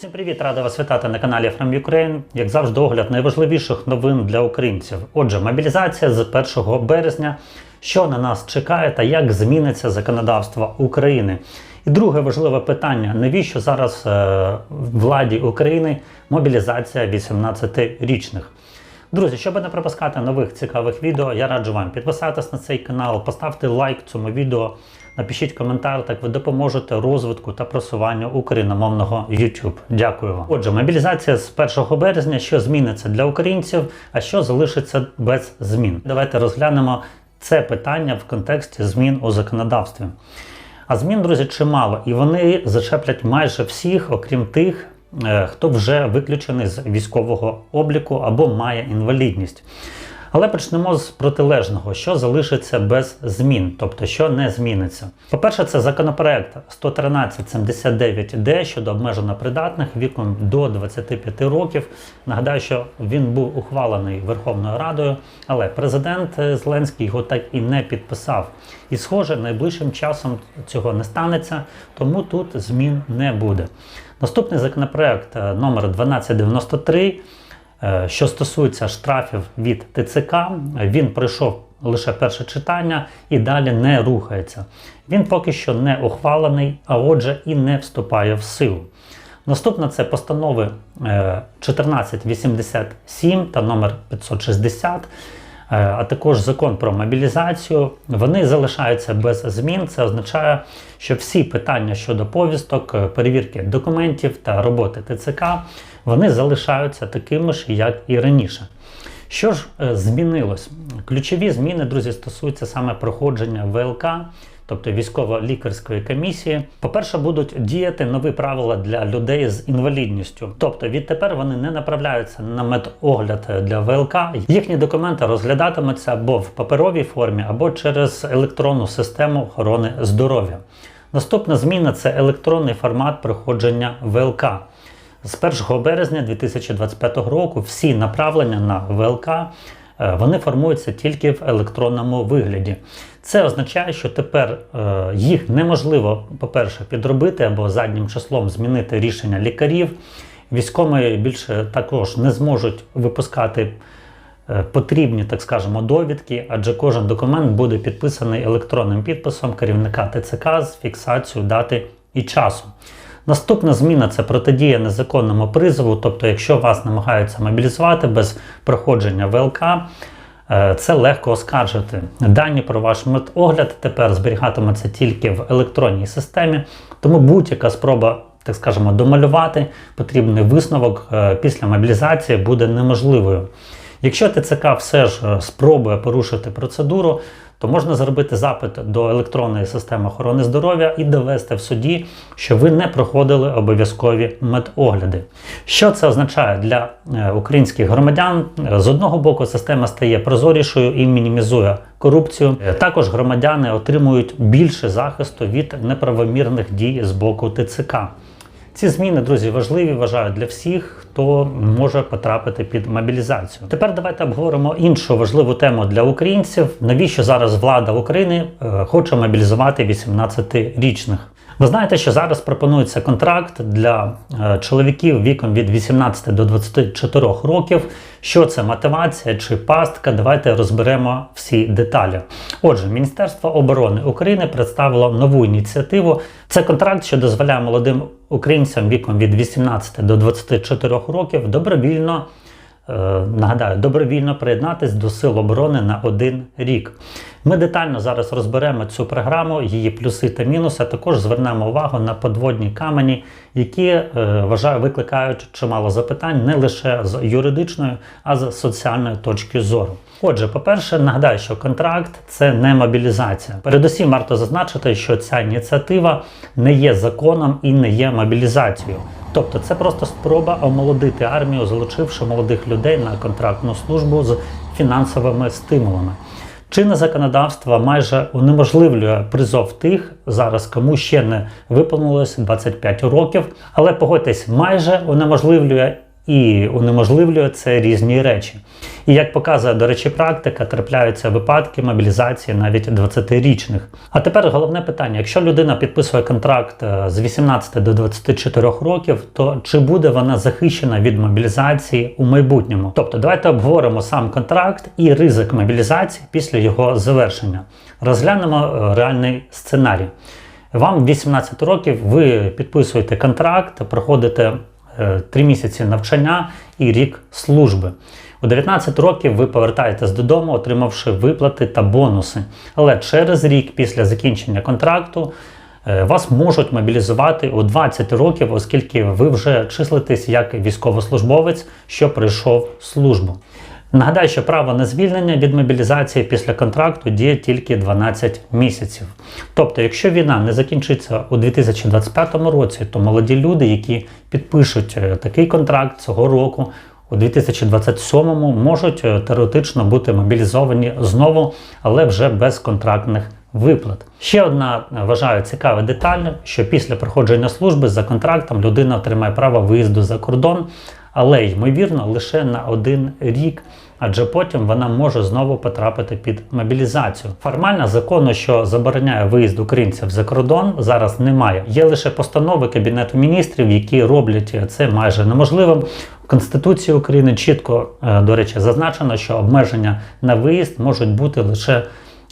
Всім привіт, рада вас вітати на каналі From Ukraine. Як завжди, огляд найважливіших новин для українців. Отже, мобілізація з 1 березня. Що на нас чекає та як зміниться законодавство України? І друге важливе питання: навіщо зараз е, владі України мобілізація 18-річних? Друзі, щоб не пропускати нових цікавих відео, я раджу вам підписатись на цей канал, поставте лайк цьому відео, напишіть коментар, так ви допоможете розвитку та просуванню україномовного YouTube. Дякую вам. Отже, мобілізація з 1 березня, що зміниться для українців, а що залишиться без змін. Давайте розглянемо це питання в контексті змін у законодавстві. А змін, друзі, чимало, і вони зачеплять майже всіх, окрім тих, е, хто вже виключений з військового обліку або має інвалідність. Але почнемо з протилежного, що залишиться без змін, тобто що не зміниться. По-перше, це законопроект 11379Д щодо обмежено придатних віком до 25 років. Нагадаю, що він був ухвалений Верховною Радою, але президент е, Зеленський його так і не підписав. І, схоже, найближчим часом цього не станеться, тому тут змін не буде. Наступний законопроект е, номер 1293 Е, Що стосується штрафів від ТЦК, він пройшов лише перше читання і далі не рухається. Він поки що не ухвалений, а отже і не вступає в силу. Наступна це постанови е, 1487 та номер 560, е, а також закон про мобілізацію. Вони залишаються без змін. Це означає, що всі питання щодо повісток, е, перевірки документів та роботи ТЦК вони залишаються такими ж, як і раніше. Що ж е, змінилось? Ключові зміни, друзі, стосуються саме проходження ВЛК, тобто військово-лікарської комісії. По-перше, будуть діяти нові правила для людей з інвалідністю. Тобто відтепер вони не направляються на медогляд для ВЛК. Їхні документи розглядатимуться або в паперовій формі, або через електронну систему охорони здоров'я. Наступна зміна це електронний формат проходження ВЛК. З 1 березня 2025 року всі направлення на ВЛК вони формуються тільки в електронному вигляді. Це означає, що тепер е, їх неможливо, по-перше, підробити або заднім числом змінити рішення лікарів. Військові більше також не зможуть випускати е, потрібні, так скажемо, довідки, адже кожен документ буде підписаний електронним підписом керівника ТЦК з фіксацією дати і часу. Наступна зміна це протидія незаконному призову, тобто, якщо вас намагаються мобілізувати без проходження ВЛК, е, це легко оскаржити. Дані про ваш медогляд тепер зберігатимуться тільки в електронній системі, тому будь-яка спроба, так скажемо, домалювати потрібний висновок е, після мобілізації буде неможливою. Якщо ТЦК все ж е, спробує порушити процедуру, то можна зробити запит до електронної системи охорони здоров'я і довести в суді, що ви не проходили обов'язкові медогляди. Що це означає для е, українських громадян? З одного боку, система стає прозорішою і мінімізує корупцію. Е, Також громадяни отримують більше захисту від неправомірних дій з боку ТЦК. Ці зміни, друзі, важливі вважаю для всіх, хто може потрапити під мобілізацію. Тепер давайте обговоримо іншу важливу тему для українців. Навіщо зараз влада України е, хоче мобілізувати 18-річних? Ви знаєте, що зараз пропонується контракт для е, чоловіків віком від 18 до 24 років. Що це мотивація чи пастка? Давайте розберемо всі деталі. Отже, Міністерство оборони України представило нову ініціативу. Це контракт, що дозволяє молодим українцям віком від 18 до 24 років добровільно. е, Нагадаю, добровільно приєднатись до Сил оборони на один рік. Ми детально зараз розберемо цю програму, її плюси та мінуси, а також звернемо увагу на подводні камені, які, е, вважаю, викликають чимало запитань не лише з юридичної, а з соціальної точки зору. Отже, по-перше, нагадаю, що контракт це не мобілізація. Передусім варто зазначити, що ця ініціатива не є законом і не є мобілізацією. Тобто це просто спроба омолодити армію, залучивши молодих людей на контрактну службу з фінансовими стимулами. Чинне законодавство майже унеможливлює призов тих зараз, кому ще не виповнилось 25 років, але погодьтесь, майже унеможливлює і унеможливлює це різні речі. І як показує, до речі, практика, трапляються випадки мобілізації навіть 20-річних. А тепер головне питання: якщо людина підписує контракт е, з 18 до 24 років, то чи буде вона захищена від мобілізації у майбутньому? Тобто, давайте обговоримо сам контракт і ризик мобілізації після його завершення. Розглянемо е, реальний сценарій. Вам 18 років, ви підписуєте контракт, проходите 3 місяці навчання і рік служби. У 19 років ви повертаєтесь додому, отримавши виплати та бонуси. Але через рік після закінчення контракту е, вас можуть мобілізувати у 20 років, оскільки ви вже числитесь як військовослужбовець, що пройшов службу. Нагадаю, що право на звільнення від мобілізації після контракту діє тільки 12 місяців. Тобто, якщо війна не закінчиться у 2025 році, то молоді люди, які підпишуть е, такий контракт цього року, у 2027-му можуть е, теоретично бути мобілізовані знову, але вже без контрактних виплат. Ще одна е, вважаю цікава деталь, що після проходження служби за контрактом людина отримає право виїзду за кордон, але ймовірно лише на один рік. Адже потім вона може знову потрапити під мобілізацію. Формально закону, що забороняє виїзд українців за кордон, зараз немає. Є лише постанови Кабінету міністрів, які роблять це майже неможливим. Конституції України чітко, е, до речі, зазначено, що обмеження на виїзд можуть бути лише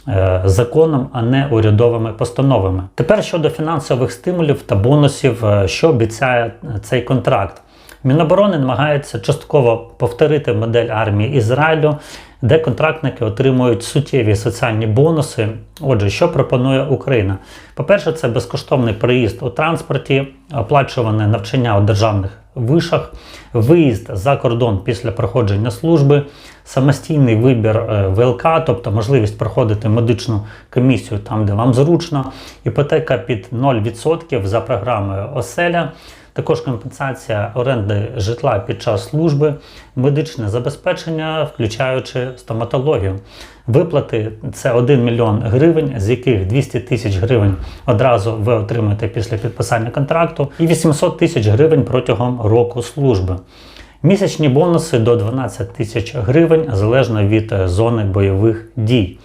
е, законом, а не урядовими постановами. Тепер щодо фінансових стимулів та бонусів, е, що обіцяє цей контракт. Міноборони намагається частково повторити модель армії Ізраїлю, де контрактники отримують суттєві соціальні бонуси. Отже, що пропонує Україна? По-перше, це безкоштовний проїзд у транспорті, оплачуване навчання у державних вишах, виїзд за кордон після проходження служби, самостійний вибір е, ВЛК, тобто можливість проходити медичну комісію там, де вам зручно, іпотека під 0% за програмою Оселя. Також компенсація оренди житла під час служби, медичне забезпечення, включаючи стоматологію. Виплати це 1 мільйон гривень, з яких 200 тисяч гривень одразу ви отримаєте після підписання контракту, і 800 тисяч гривень протягом року служби. Місячні бонуси до 12 тисяч гривень залежно від е, зони бойових дій.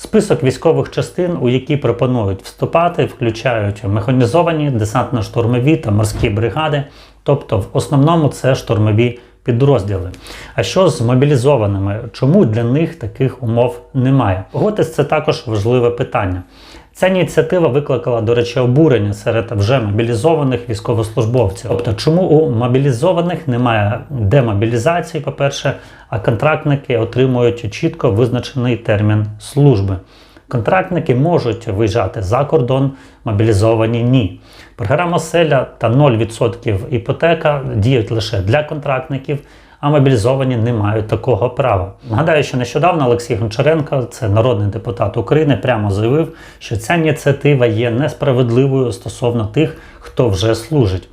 Список військових частин, у які пропонують вступати, включають механізовані, десантно-штурмові та морські бригади, тобто в основному це штурмові підрозділи. А що з мобілізованими? Чому для них таких умов немає? Готис це також важливе питання. Ця ініціатива викликала, до речі, обурення серед вже мобілізованих військовослужбовців. Тобто, чому у мобілізованих немає демобілізації, по-перше, а контрактники отримують чітко визначений термін служби. Контрактники можуть виїжджати за кордон, мобілізовані ні. Програма селя та 0% іпотека діють лише для контрактників, а мобілізовані не мають такого права. Нагадаю, що нещодавно Олексій Гончаренко, це народний депутат України, прямо заявив, що ця ініціатива є несправедливою стосовно тих, хто вже служить.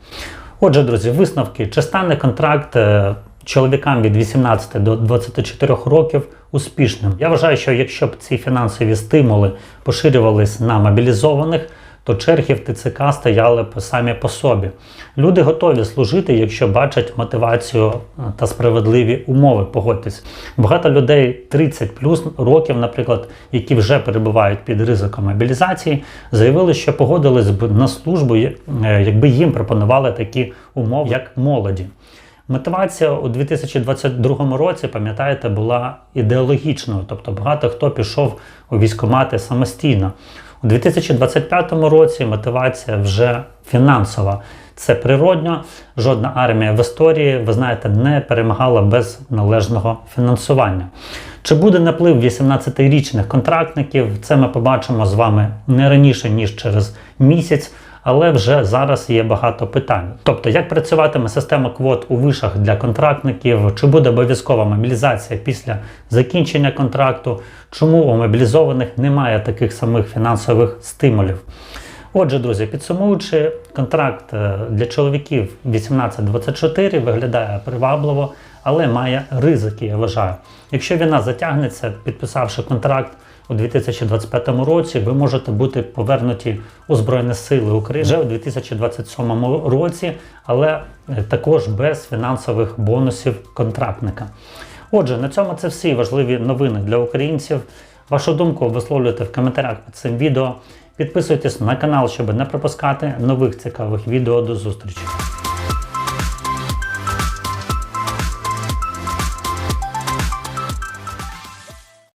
Отже, друзі, висновки, чи стане контракт е, чоловікам від 18 до 24 років успішним? Я вважаю, що якщо б ці фінансові стимули поширювались на мобілізованих, то черги в ТЦК стояли самі по собі. Люди готові служити, якщо бачать мотивацію е, та справедливі умови. Погодьтесь. Багато людей 30 плюс років, наприклад, які вже перебувають під ризиком мобілізації, заявили, що погодились б на службу, е, якби їм пропонували такі умови, як молоді. Мотивація у 2022 році, пам'ятаєте, була ідеологічною, тобто багато хто пішов у військомати самостійно. У 2025 році мотивація вже фінансова. Це природньо. Жодна армія в історії, ви знаєте, не перемагала без належного фінансування. Чи буде наплив 18-річних контрактників? Це ми побачимо з вами не раніше ніж через місяць. Але вже зараз є багато питань. Тобто, як працюватиме система квот у вишах для контрактників, чи буде обов'язкова мобілізація після закінчення контракту, чому у мобілізованих немає таких самих фінансових стимулів? Отже, друзі, підсумуючи, контракт е, для чоловіків 18-24 виглядає привабливо, але має ризики, я вважаю. Якщо війна затягнеться, підписавши контракт, у 2025 році ви можете бути повернуті у Збройні Сили України вже у 2027 році, але е, також без фінансових бонусів контрактника. Отже, на цьому це всі важливі новини для українців. Вашу думку висловлюйте в коментарях під цим відео. Підписуйтесь на канал, щоб не пропускати нових цікавих відео. До зустрічі!